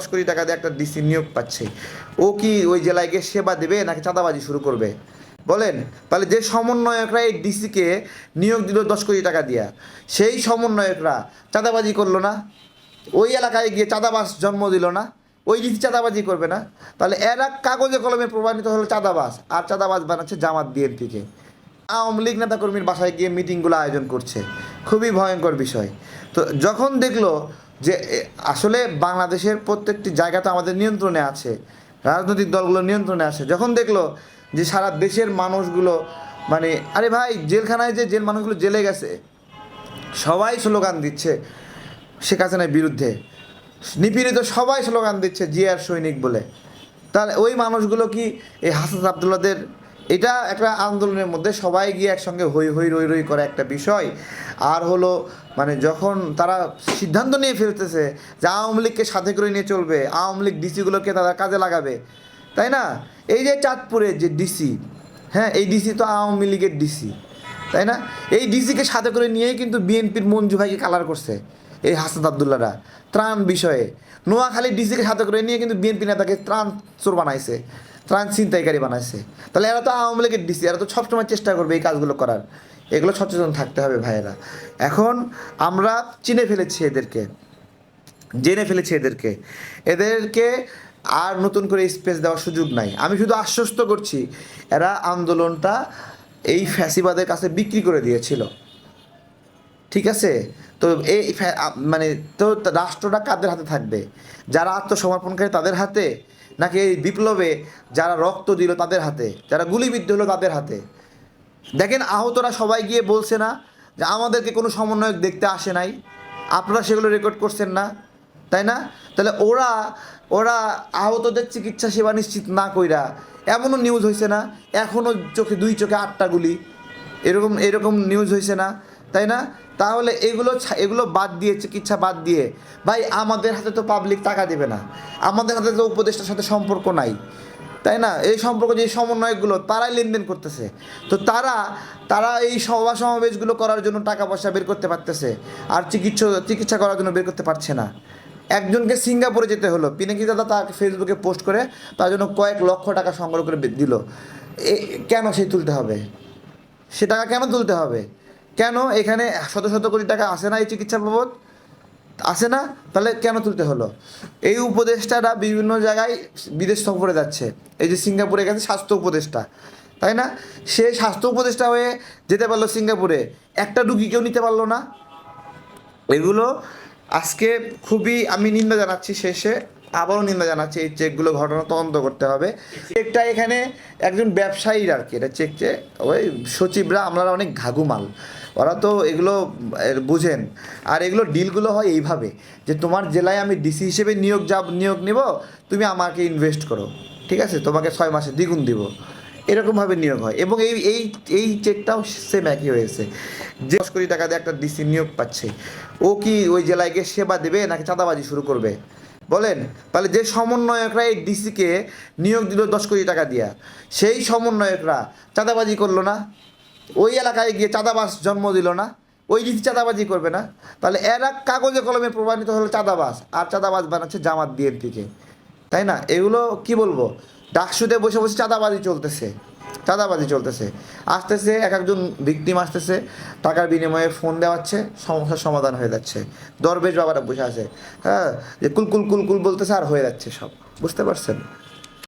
দশ কোটি টাকা দিয়ে একটা ডিসি নিয়োগ পাচ্ছে। ও কি ওই জেলায় গিয়ে সেবা দেবে নাকি চাঁদাবাজি শুরু করবে? বলেন, তাহলে যে সমন্বয়করা এই ডিসিকে নিয়োগ দিল দশ কোটি টাকা দিয়া, সেই সমন্বয়করা চাঁদাবাজি করল না? ওই এলাকায় গিয়ে চাঁদাবাস জন্ম দিল না? ওই ডিসি চাঁদাবাজি করবে না? তাহলে এরা কাগজে কলমে প্রমাণিত হলো চাঁদাবাস, আর চাঁদাবাস বানাচ্ছে জামাত বিএনপিকে। আওয়ামী লীগ নেতাকর্মীর বাসায় গিয়ে মিটিংগুলো আয়োজন করছে। খুবই ভয়ঙ্কর বিষয়। তো যখন দেখল যে আসলে বাংলাদেশের প্রত্যেকটি জায়গা তো আমাদের নিয়ন্ত্রণে আছে। রাজনৈতিক দলগুলো নিয়ন্ত্রণে আছে। যখন দেখল যে সারা দেশের মানুষগুলো মানে আরে ভাই, জেলখানায় যে জেল মানুষগুলো জেলে গেছে, সবাই স্লোগান দিচ্ছে শেখ হাসিনার বিরুদ্ধে। নিপীড়িত সবাই স্লোগান দিচ্ছে জিয়ার সৈনিক বলে। তাহলে ওই মানুষগুলো কি এই হাসান আবদুল্লাদের এটা একটা আন্দোলনের মধ্যে সবাই গিয়ে একসঙ্গে হই হই রই রই করে একটা বিষয়। আর হলো মানে যখন তারা সিদ্ধান্ত নিয়ে ফেলতেছে যে আওয়ামী লীগকে সাথে করে নিয়ে চলবে, আওয়ামী লীগ ডিসিগুলোকে তারা কাজে লাগাবে, তাই না? এই যে চাঁদপুরের যে ডিসি হ্যাঁ এই ডিসি তো আওয়ামী লীগের ডিসি তাই না? এই ডিসিকে সাথে করে নিয়েই কিন্তু বিএনপির মঞ্জু ভাইকে কালার করছে এই হাসান আবদুল্লারা ত্রাণ বিষয়ে। নোয়াখালী ডিসিকে সাথে করে নিয়ে কিন্তু বিএনপি নেতাকে ত্রাণ চোর বানাইছে। ত্রাণ ছিনতাইকারী বানাইছে। তাহলে এরা তো আওয়ামী লীগের ডিসি, এরা তো সবসময় চেষ্টা করবে এই কাজগুলো করার। এগুলো সচেতন থাকতে হবে ভাইয়েরা। এখন আমরা চিনে ফেলেছি এদেরকে, জেনে ফেলেছি এদেরকে। এদেরকে আর নতুন করে স্পেস দেওয়ার সুযোগ নাই। আমি শুধু আশ্বস্ত করছি, এরা আন্দোলনটা এই ফ্যাসিবাদের কাছে বিক্রি করে দিয়েছিল। ঠিক আছে? তো এই মানে তো রাষ্ট্রটা কাদের হাতে থাকবে? যারা আত্মসমর্পণকারী তাদের হাতে? নাকি এই বিপ্লবে যারা রক্ত দিল তাদের হাতে? যারা গুলিবিদ্ধ হলো তাদের হাতে? দেখেন, আহতরা সবাই গিয়ে বলছে না যে আমাদেরকে কোনো সমন্বয়ক দেখতে আসে নাই। আপনারা সেগুলো রেকর্ড করছেন না, তাই না? তাহলে ওরা ওরা আহতদের চিকিৎসা সেবা নিশ্চিত না কইরা এমনও নিউজ হয়েছে না এখনও চোখে, দুই চোখে আটটা গুলি। এরকম এরকম নিউজ হয়েছে না। তাই না? তাহলে এগুলো এগুলো বাদ দিয়ে, চিকিৎসা বাদ দিয়ে, ভাই আমাদের হাতে তো পাবলিক টাকা দেবে না। আমাদের হাতে তো উপদেষ্টার সাথে সম্পর্ক নাই। তাই না? এই সম্পর্ক যে সমন্বয়গুলো তারাই লেনদেন করতেছে। তো তারা তারা এই সভা সমাবেশগুলো করার জন্য টাকা পয়সা বের করতে পারতেছে। আর চিকিৎসা চিকিৎসা করার জন্য বের করতে পারছে না। একজনকে সিঙ্গাপুরে যেতে হলো। পিনাকি দাদা তাকে ফেসবুকে পোস্ট করে তার জন্য কয়েক লক্ষ টাকা সংগ্রহ করে দিল। এ, কেন সেই তুলতে হবে? সে টাকা কেন তুলতে হবে? কেন এখানে শত শত কোটি টাকা আসে না এই চিকিৎসা বাবদ? আসে না? তাহলে কেন তুলতে হলো? এই উপদেষ্টারা বিভিন্ন জায়গায় বিদেশ সফরে যাচ্ছে। এই যে সিঙ্গাপুরে গেছে স্বাস্থ্য উপদেষ্টা, তাই না? সে স্বাস্থ্য উপদেষ্টা হয়ে যেতে পারল সিঙ্গাপুরে। একটা রুগী কেউ নিতে পারল না। এগুলো আজকে খুবই আমি নিন্দা জানাচ্ছি শেষে। আবারও নিন্দা জানাচ্ছি এই চেকগুলো ঘটনা তদন্ত করতে হবে। চেকটা এখানে একজন ব্যবসায়ীর আর কি, এটা চেক যে ওই সচিবরা আমরা অনেক ঘাগুমাল ওরা তো এগুলো বুঝেন। আর এগুলো ডিলগুলো হয় এইভাবে, যে তোমার জেলায় আমি ডিসি হিসেবে নিয়োগ যা, নিয়োগ নিব, তুমি আমাকে ইনভেস্ট করো, ঠিক আছে? তোমাকে ছয় মাসে দ্বিগুণ দিব। এরকমভাবে নিয়োগ হয়। এবং এই এই এই চেকটাও সেম একই হয়েছে। যে দশ কোটি টাকা দিয়ে একটা ডিসি নিয়োগ পাচ্ছে, ও কি ওই জেলায় গিয়ে সেবা দেবে নাকি চাঁদাবাজি শুরু করবে? বলেন? তাহলে যে সমন্বয়করা এই ডিসিকে নিয়োগ দিল দশ কোটি টাকা দিয়া, সেই সমন্বয়করা চাঁদাবাজি করল না? ওই এলাকায় গিয়ে চাঁদাবাস জন্ম দিল না, ওই ডিসি চাঁদাবাজি করবে না। তাহলে এরা কাগজে কলমে প্রমাণিত হলো চাঁদাবাস, আর চাঁদাবাজ বানাচ্ছে জামাত বিএনপিকে। তাই না? এগুলো কি বলব? ডাকসুতে বসে বসে চাঁদাবাজি চলতেছে চাঁদাবাজি চলতেছে। আসতেছে, এক একজন ভিকটিম আসতেছে, টাকার বিনিময়ে ফোন দেওয়াচ্ছে, সমস্যার সমাধান হয়ে যাচ্ছে। দরবেশ বাবারা বসে আছে। হ্যাঁ যে কুল কুল কুল কুল বলতেছে আর হয়ে যাচ্ছে সব। বুঝতে পারছেন?